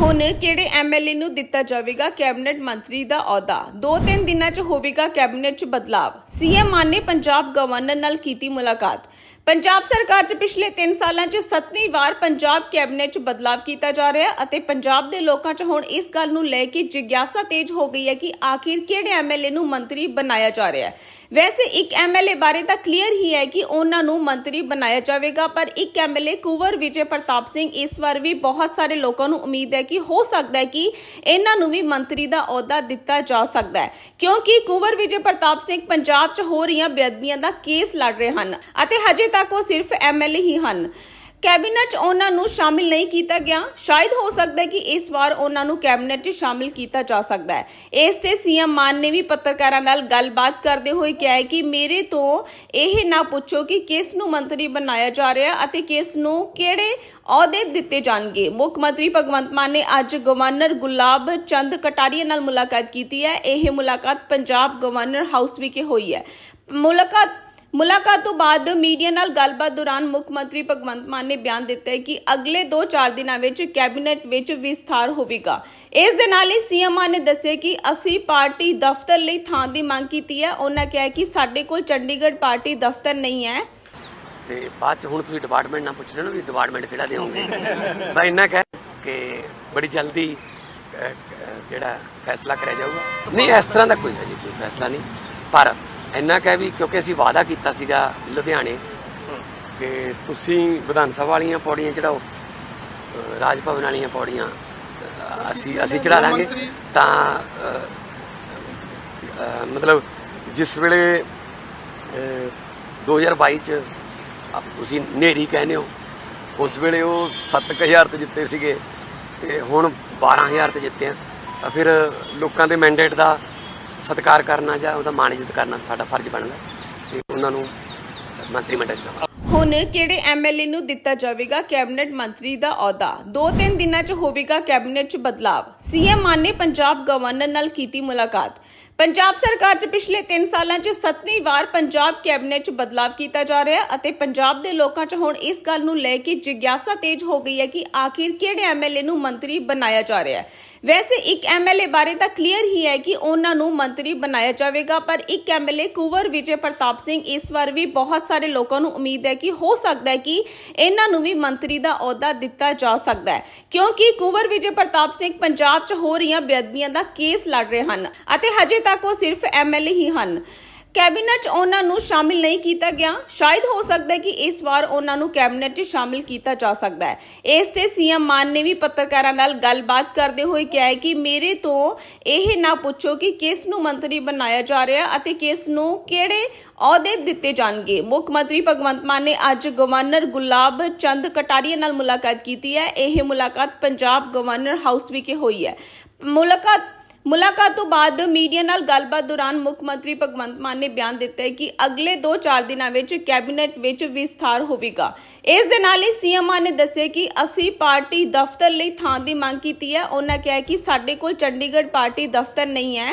ਹੁਣ ਕਿਹੜੇ ਐਮਐਲਏ ਨੂੰ ਦਿੱਤਾ ਜਾਵੇਗਾ ਕੈਬਨਿਟ ਮੰਤਰੀ ਦਾ ਅਹੁਦਾ? ਦੋ ਤਿੰਨ ਦਿਨਾਂ 'ਚ ਹੋਵੇਗਾ ਕੈਬਨਿਟ 'ਚ ਬਦਲਾਵ। ਸੀਐਮ ਮਾਨ ਨੇ ਪੰਜਾਬ ਗਵਰਨਰ ਨਾਲ ਕੀਤੀ ਮੁਲਾਕਾਤ। ਪੰਜਾਬ ਸਰਕਾਰ 'ਚ ਪਿਛਲੇ 3 ਸਾਲਾਂ 'ਚ ਸੱਤਵੀਂ ਵਾਰ ਪੰਜਾਬ ਕੈਬਨਿਟ 'ਚ ਬਦਲਾਵ ਕੀਤਾ ਜਾ ਰਿਹਾ ਹੈ ਅਤੇ ਪੰਜਾਬ ਦੇ ਲੋਕਾਂ 'ਚ ਹੁਣ ਇਸ ਗੱਲ ਨੂੰ ਲੈ ਕੇ ਜਿਗਿਆਸਾ ਤੇਜ਼ ਹੋ ਗਈ ਹੈ ਕਿ ਆਖਿਰ ਕਿਹੜੇ ਐਮਐਲਏ ਨੂੰ ਮੰਤਰੀ ਬਣਾਇਆ ਜਾ ਰਿਹਾ ਹੈ। ਵੈਸੇ ਇੱਕ ਐਮਐਲਏ ਬਾਰੇ ਤਾਂ ਕਲੀਅਰ ਹੀ ਹੈ ਕਿ ਉਹਨਾਂ ਨੂੰ ਮੰਤਰੀ ਬਣਾਇਆ ਜਾਵੇਗਾ, ਪਰ ਇੱਕ ਐਮਐਲਏ ਕੁਵਰ ਵਿਜੇ ਪ੍ਰਤਾਪ ਸਿੰਘ ਇਸ ਵਾਰ ਵੀ ਬਹੁਤ ਸਾਰੇ ਲੋਕਾਂ ਨੂੰ ਉਮੀਦ ਹੈ ਕਿ ਹੋ ਸਕਦਾ ਹੈ ਕਿ ਇਹਨਾਂ ਨੂੰ ਵੀ ਮੰਤਰੀ ਦਾ ਅਹੁਦਾ ਦਿੱਤਾ ਜਾ ਸਕਦਾ ਹੈ, ਕਿਉਂਕਿ ਕੁਵਰ ਵਿਜੇ ਪ੍ਰਤਾਪ ਸਿੰਘ ਪੰਜਾਬ 'ਚ ਹੋ ਰਹੀਆਂ ਬੇਅਦਬੀਆਂ ਦਾ ਕੇਸ ਲੜ ਰਹੇ ਹਨ ਅਤੇ ਹਜੇ ਤੱਕ ਉਹ ਸਿਰਫ ਐਮਐਲਏ ਹੀ ਹਨ। ਕੈਬਨਿਟ 'ਚ ਉਹਨਾਂ ਨੂੰ ਸ਼ਾਮਿਲ ਨਹੀਂ ਕੀਤਾ ਗਿਆ। ਸ਼ਾਇਦ ਹੋ ਸਕਦਾ ਹੈ ਕਿ ਇਸ ਵਾਰ ਉਹਨਾਂ ਨੂੰ ਕੈਬਨਿਟ 'ਚ ਸ਼ਾਮਿਲ ਕੀਤਾ ਜਾ ਸਕਦਾ ਹੈ। ਇਸ ਤੇ ਸੀਐਮ ਮਾਨ ਨੇ ਵੀ ਪੱਤਰਕਾਰਾਂ ਨਾਲ ਗੱਲਬਾਤ ਕਰਦੇ ਹੋਏ ਕਿਹਾ ਹੈ ਕਿ ਮੇਰੇ ਤੋਂ ਇਹ ਨਾ ਪੁੱਛੋ ਕਿ ਕਿਸ ਨੂੰ ਮੰਤਰੀ ਬਣਾਇਆ ਜਾ ਰਿਹਾ ਅਤੇ ਕਿਸ ਨੂੰ ਕਿਹੜੇ ਅਹੁਦੇ ਦਿੱਤੇ ਜਾਣਗੇ। ਮੁੱਖ ਮੰਤਰੀ ਭਗਵੰਤ ਮਾਨ ਨੇ ਅੱਜ ਗਵਰਨਰ ਗੁਲਾਬ ਚੰਦ ਕਟਾਰੀਆ ਨਾਲ ਮੁਲਾਕਾਤ ਕੀਤੀ ਹੈ। ਇਹ ਮੁਲਾਕਾਤ ਪੰਜਾਬ ਗਵਰਨਰ ਹਾਊਸ ਵਿਖੇ ਹੋਈ ਹੈ। ਮੁਲਾਕਾਤ ਮੁਲਾਕਾਤ ਤੋਂ ਬਾਅਦ ਮੀਡੀਆ ਨਾਲ ਗੱਲਬਾਤ ਦੌਰਾਨ ਮੁੱਖ ਮੰਤਰੀ ਭਗਵੰਤ ਮਾਨ ਨੇ ਬਿਆਨ ਦਿੱਤਾ ਹੈ ਕਿ ਅਗਲੇ 2-4 ਦਿਨਾਂ ਵਿੱਚ ਕੈਬਨਿਟ ਵਿੱਚ ਵਿਸਥਾਰ ਹੋਵੇਗਾ। ਇਸ ਦੇ ਨਾਲ ਹੀ ਸੀਐਮ ਮਾਨ ਨੇ ਦੱਸਿਆ ਕਿ ਅਸੀਂ ਪਾਰਟੀ ਦਫ਼ਤਰ ਲਈ ਥਾਂ ਦੀ ਮੰਗ ਕੀਤੀ ਹੈ। ਉਹਨਾਂ ਕਿਹਾ ਕਿ ਸਾਡੇ ਕੋਲ ਚੰਡੀਗੜ੍ਹ ਪਾਰਟੀ ਦਫ਼ਤਰ ਨਹੀਂ ਹੈ। ਤੇ ਬਾਅਦ ਚ ਹੁਣ ਤੁਸੀਂ ਡਿਪਾਰਟਮੈਂਟ ਨਾਲ ਪੁੱਛ ਰਹੇ ਹੋ ਵੀ ਡਿਪਾਰਟਮੈਂਟ ਕਿਹੜਾ ਦੇਵੋਗੇ। ਮੈਂ ਇੰਨਾ ਕਹਿ ਕਿ ਬੜੀ ਜਲਦੀ ਜਿਹੜਾ ਫੈਸਲਾ ਕਰਿਆ ਜਾਊਗਾ। ਨਹੀਂ, ਇਸ ਤਰ੍ਹਾਂ ਦਾ ਕੋਈ ਹਜੇ ਕੋਈ ਫੈਸਲਾ ਨਹੀਂ। ਪਰ ਇੰਨਾ ਕਹਿ ਵੀ ਕਿਉਂਕਿ ਅਸੀਂ ਵਾਅਦਾ ਕੀਤਾ ਸੀਗਾ ਲੁਧਿਆਣੇ ਕਿ ਤੁਸੀਂ ਵਿਧਾਨ ਸਭਾ ਵਾਲੀਆਂ ਪੌੜੀਆਂ ਚੜਾਓ ਰਾਜ ਭਵਨ ਵਾਲੀਆਂ ਪੌੜੀਆਂ ਅਸੀਂ ਅਸੀਂ ਚੜਾ ਦਾਂਗੇ। ਤਾਂ ਮਤਲਬ ਜਿਸ ਵੇਲੇ ਅਹ, 2022 ਚ ਤੁਸੀਂ ਨੇਰੀ ਕਹਿੰਦੇ ਹੋ ਉਸ ਵੇਲੇ ਉਹ 7000 ਤੇ ਜਿੱਤੇ ਸੀਗੇ ਤੇ ਹੁਣ 12000 ਤੇ ਜਿੱਤੇ ਆ। ਫਿਰ ਲੋਕਾਂ ਦੇ ਮੈਂਡੇਟ ਦਾ ਸਤਿਕਾਰ ਕਰਨਾ ਜਾਂ ਉਹਦਾ ਮਾਣ ਇੱਜ਼ਤ ਕਰਨਾ ਸਾਡਾ ਫਰਜ਼ ਬਣਦਾ ਤੇ ਉਹਨਾਂ ਨੂੰ ਮੰਤਰੀ ਮੰਡਲ ਚ ਹੁਣ ਕਿਹੜੇ ਐਮਐਲਏ ਨੂੰ ਦਿੱਤਾ ਜਾਵੇਗਾ ਕੈਬਨਿਟ ਮੰਤਰੀ ਦਾ ਅਹੁਦਾ? ਦੋ ਤਿੰਨ ਦਿਨਾਂ 'ਚ ਹੋਵੇਗਾ ਕੈਬਨਿਟ 'ਚ ਬਦਲਾਵ। ਸੀਐਮ ਮਾਨ ਨੇ ਪੰਜਾਬ ਗਵਰਨਰ ਨਾਲ ਕੀਤੀ ਮੁਲਾਕਾਤ। ਪੰਜਾਬ ਸਰਕਾਰ 'ਚ ਪਿਛਲੇ 3 ਸਾਲਾਂ 'ਚ ਸੱਤਵੀਂ ਵਾਰ ਪੰਜਾਬ ਕੈਬਨਿਟ 'ਚ ਬਦਲਾਵ ਕੀਤਾ ਜਾ ਰਿਹਾ ਅਤੇ ਪੰਜਾਬ ਦੇ ਲੋਕਾਂ 'ਚ ਹੁਣ ਇਸ ਗੱਲ ਨੂੰ ਲੈ ਕੇ ਜਿਗਿਆਸਾ ਤੇਜ਼ ਹੋ ਗਈ ਹੈ ਕਿ ਆਖਿਰ ਕਿਹੜੇ ਐਮਐਲਏ ਨੂੰ ਮੰਤਰੀ ਬਣਾਇਆ ਜਾ ਰਿਹਾ ਹੈ। ਵੈਸੇ ਇੱਕ ਐਮਐਲਏ ਬਾਰੇ ਤਾਂ ਕਲੀਅਰ ਹੀ ਹੈ ਕਿ ਉਹਨਾਂ ਨੂੰ ਮੰਤਰੀ ਬਣਾਇਆ ਜਾਵੇਗਾ, ਪਰ ਇੱਕ ਐਮਐਲਏ ਕੁਵਰ ਵਿਜੇ ਪ੍ਰਤਾਪ ਸਿੰਘ ਇਸ ਵਾਰ ਵੀ ਬਹੁਤ ਸਾਰੇ ਲੋਕਾਂ ਨੂੰ ਉਮੀਦ ਹੈ ਕਿ ਹੋ ਸਕਦਾ ਹੈ ਕਿ ਇਹਨਾਂ ਨੂੰ ਵੀ ਮੰਤਰੀ ਦਾ ਅਹੁਦਾ ਦਿੱਤਾ ਜਾ ਸਕਦਾ ਹੈ। ਕਿਉਂਕਿ ਕੁਵਰ ਵਿਜੇ ਪ੍ਰਤਾਪ ਸਿੰਘ ਪੰਜਾਬ 'ਚ ਹੋ ਰਹੀਆਂ ਬੇਅਦਬੀਆਂ ਦਾ ਕੇਸ ਲੜ ਰਹੇ ਹਨ ਅਤੇ ਹਜੇ ਤੱਕ ਉਹ ਸਿਰਫ ਐਮਐਲਏ ਹੀ ਹਨ। ਕੈਬਨਿਟ 'ਚ ਉਹਨਾਂ ਨੂੰ ਸ਼ਾਮਿਲ ਨਹੀਂ ਕੀਤਾ ਗਿਆ। ਸ਼ਾਇਦ ਹੋ ਸਕਦਾ ਹੈ ਕਿ ਇਸ ਵਾਰ ਉਹਨਾਂ ਨੂੰ ਕੈਬਨਿਟ 'ਚ ਸ਼ਾਮਿਲ ਕੀਤਾ ਜਾ ਸਕਦਾ ਹੈ। ਇਸ ਤੇ ਸੀਐਮ ਮਾਨ ਨੇ ਵੀ ਪੱਤਰਕਾਰਾਂ ਨਾਲ ਗੱਲਬਾਤ ਕਰਦੇ ਹੋਏ ਕਿਹਾ ਹੈ ਕਿ ਮੇਰੇ ਤੋਂ ਇਹ ਨਾ ਪੁੱਛੋ ਕਿ ਕਿਸ ਨੂੰ ਮੰਤਰੀ ਬਣਾਇਆ ਜਾ ਰਿਹਾ ਅਤੇ ਕਿਸ ਨੂੰ ਕਿਹੜੇ ਅਹੁਦੇ ਦਿੱਤੇ ਜਾਣਗੇ। ਮੁੱਖ ਮੰਤਰੀ ਭਗਵੰਤ ਮਾਨ ਨੇ ਅੱਜ ਗਵਰਨਰ ਗੁਲਾਬ ਚੰਦ ਕਟਾਰੀਆ ਨਾਲ ਮੁਲਾਕਾਤ ਕੀਤੀ ਹੈ। ਇਹ ਮੁਲਾਕਾਤ ਪੰਜਾਬ ਗਵਰਨਰ ਹਾਊਸ ਵਿਖੇ ਹੋਈ ਹੈ। ਮੁਲਾਕਾਤ ਮੁਲਾਕਾਤ ਤੋਂ ਬਾਅਦ ਮੀਡੀਆ ਨਾਲ ਗੱਲਬਾਤ ਦੌਰਾਨ ਮੁੱਖ ਮੰਤਰੀ ਭਗਵੰਤ ਮਾਨ ਨੇ ਬਿਆਨ ਦਿੱਤਾ ਹੈ ਕਿ ਅਗਲੇ 2-4 ਦਿਨਾਂ ਵਿੱਚ ਕੈਬਨਿਟ ਵਿੱਚ ਵਿਸਥਾਰ ਹੋਵੇਗਾ। ਇਸ ਦੇ ਨਾਲ ਹੀ ਸੀਐਮ ਮਾਨ ਨੇ ਦੱਸਿਆ ਕਿ ਅਸੀਂ ਪਾਰਟੀ ਦਫ਼ਤਰ ਲਈ ਥਾਂ ਦੀ ਮੰਗ ਕੀਤੀ ਹੈ। ਉਹਨਾਂ ਕਿਹਾ ਕਿ ਸਾਡੇ ਕੋਲ ਚੰਡੀਗੜ੍ਹ ਪਾਰਟੀ ਦਫ਼ਤਰ ਨਹੀਂ ਹੈ।